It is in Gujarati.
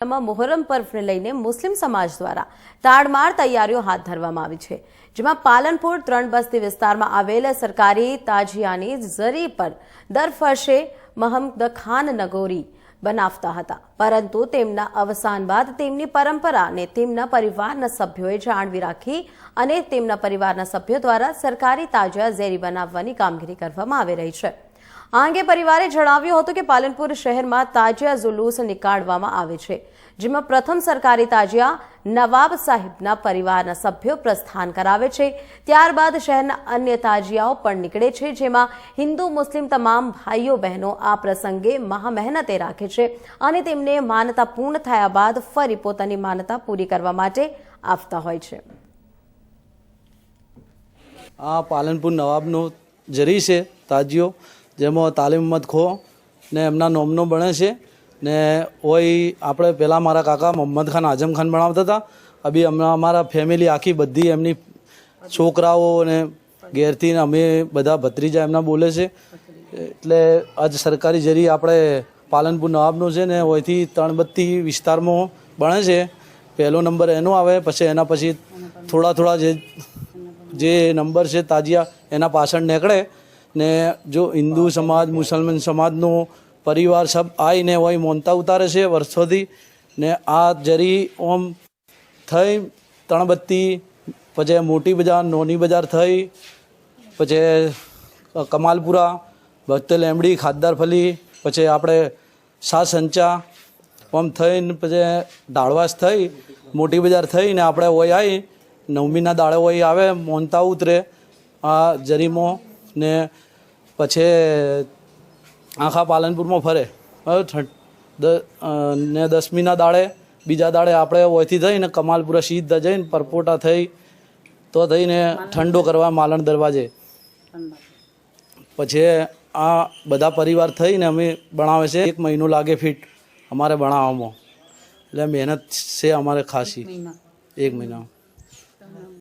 માં મોહરમ પર્વને લઈને મુસ્લિમ સમાજ દ્વારા તાડમાર તૈયારીઓ હાથ ધરવામાં આવી છે, જેમાં પાલનપુર ત્રણ બસ્તી વિસ્તારમાં આવેલ સરકારી તાજિયાની ઝરી પર દર વર્ષે મહમદ ખાન નગોરી બનાવતા હતા. પરંતુ તેમના અવસાન બાદ તેમની પરંપરાને તેમના પરિવારના સભ્યોએ જાળવી રાખી અને તેમના પરિવારના સભ્યો દ્વારા સરકારી તાજિયા ઝેરી બનાવવાની કામગીરી કરવામાં આવી રહી છે. આ અંગે પરિવારે જણાવ્યું હતું કે પાલનપુર શહેરમાં તાજિયા જુલુસ નીકાળવામાં આવે છે, જેમાં પ્રથમ સરકારી તાજિયા નવાબ સાહેબના પરિવારના સભ્યો પ્રસ્થાન કરાવે છે, ત્યારબાદ શહેરના અન્ય તાજિયાઓ પણ નીકળે છે, જેમાં હિન્દુ મુસ્લિમ તમામ ભાઈઓ બહેનો આ પ્રસંગે મહા મહેનતે રાખે છે અને તેમને માનતા પૂર્ણ થયા બાદ ફરી પોતાની માનતા પૂરી કરવા માટે આવતા હોય છે. આ પાલનપુર નવાબનો જરી છે તાજીઓ જેમાં તાલીમ મત ખો ને એમના નોમનો બને છે. ને હોય આપણે પહેલાં મારા કાકા મોહમ્મદ ખાન, આઝમ ખાન ભણાવતા હતા. અભી હમણાં અમારા ફેમિલી આખી બધી એમની છોકરાઓ ને ઘેરથી અમે બધા ભત્રીજા એમના બોલે છે. એટલે આજ સરકારી જરી આપણે પાલનપુર નવાબનું છે ને હોયથી ત્રણ બત્તી વિસ્તારમાં બને છે. પહેલો નંબર એનો આવે, પછી એના પછી થોડા થોડા જે જે નંબર છે તાજિયા એના પાછળ નીકળે. ને જો હિન્દુ સમાજ, મુસલમાન સમાજનો પરિવાર સબ આવીને હોય મોનતા ઉતારે છે વર્ષોથી, ને આ જરી ઓમ થઈ, તણબત્તી, પછી મોટી બજાર, નોની બજાર થઈ, પછી કમાલપુરા, ભક્ત લેમડી ખાદદાર ફલી, પછી આપણે સા સંચા, ઓમ થઈને પછી ઢાળવાસ થઈ, મોટી બજાર થઈને આપણે હોય આવી નવમીના દાડે હોય આવે, મોનતા ઉતરે, આ જરીમો ને પછી આખા પાલનપુરમાં ફરે. ને દસમીના દાડે બીજા દાડે આપણે ઓયથી થઈને કમાલપુરા સીધા જઈને પરપોટા થઈ તો થઈને ઠંડો કરવા માલણ દરવાજે. પછી આ બધા પરિવાર થઈને અમે ભણાવે છે. એક મહિનો લાગે ફિટ અમારે ભણાવવામાં. એટલે મહેનત છે અમારે ખાસી. એક મહિના.